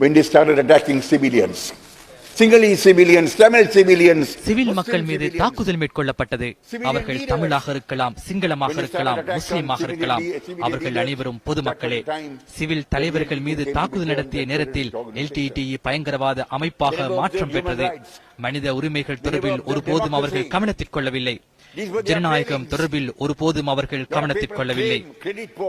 when they started attacking civilians. Civil மக்கள் மீது. தாக்குதல் மேற்கொள்ளப்பட்டது. அவர்கள் தமிழாக இருக்கலாம் சிங்களமாக இருக்கலாம் முஸ்லிமாக இருக்கலாம். அவர்கள் அனைவரும் பொதுமக்களே. சிவில் தலைவர்கள் மீது தாக்குதல் நடத்திய நேரத்தில் எல்டிடிஇ பயங்கரவாத அமைப்பாக மாற்றம் பெற்றது. மனித உரிமைகள் தொடர்பில் ஒருபோதும் அவர்கள் கவனத்தில் கொள்ளவில்லை. ஜனநாயகம் தொடர்பில் ஒருபோதும் அவர்கள் கவனத்தில் கொள்ளவில்லை.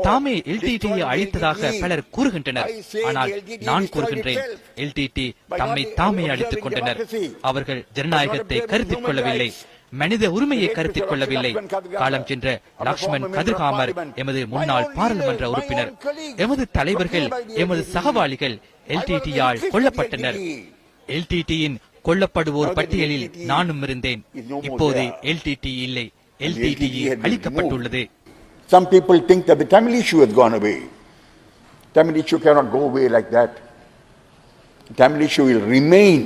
தாமே எல்டிடியை அழித்ததாக பலர் கூறுகின்றனர். ஆனால் நான் கூறுகின்றேன் எல்டிடி தம்மை தாமே அழித்துக் கொண்டனர். அவர்கள் ஜனநாயகத்தை கருத்தில் கொள்ளவில்லை. மனித உரிமையை கருத்தில் கொள்ளவில்லை. காலம் சென்ற லக்ஷ்மண் கதிர்காமர் எமது முன்னாள் பாராளுமன்ற உறுப்பினர் எமது தலைவர்கள் எமது சகவாளிகள் எல்டிடியால் கொல்லப்பட்டனர். எல்டிடியின் கொல்லப்படுவோர் பட்டியலில் நானும் இருந்தேன் இப்போது எல்டிடி இல்லை எல்டிடி அழிக்கப்பட்டுள்ளது Some people think that the Tamil issue has gone away. Tamil issue cannot go away like that. Tamil issue will remain.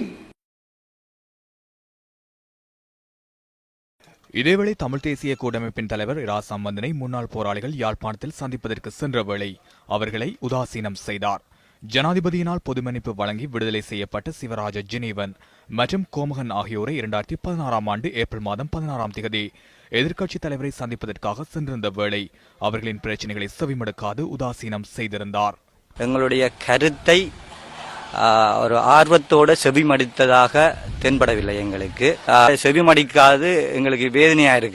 இதேவேளை தமிழ் தேசிய கூட்டமைப்பின் தலைவர் இரா சம்பந்தனை முன்னாள் போராளிகள் யாழ்ப்பாணத்தில் சந்திப்பதற்கு சென்ற வேளை அவர்களை உதாசீனம் செய்தார் ஜனாதிபதியினால் பொதுமன்னிப்பு வழங்கி விடுதலை செய்யப்பட்ட சிவராஜ ஜெனீவன் மற்றும் கோமகன் ஆகியோரை இரண்டாயிரத்தி பதினாறாம் ஆண்டு ஏப்ரல் மாதம் பதினாறாம் தேதி எதிர்க்கட்சித் தலைவரை சந்திப்பதற்காக சென்றிருந்த வேளை அவர்களின் பிரச்சினைகளை செவிமடுக்காது உதாசீனம் செய்திருந்தார். எங்களுடைய கருத்தை ஒரு ஆர்வத்தோட செவிமடித்ததாக தென்படவில்லை எங்களுக்கு. செவிமடிக்காது எங்களுக்கு வேதனையா இருக்கு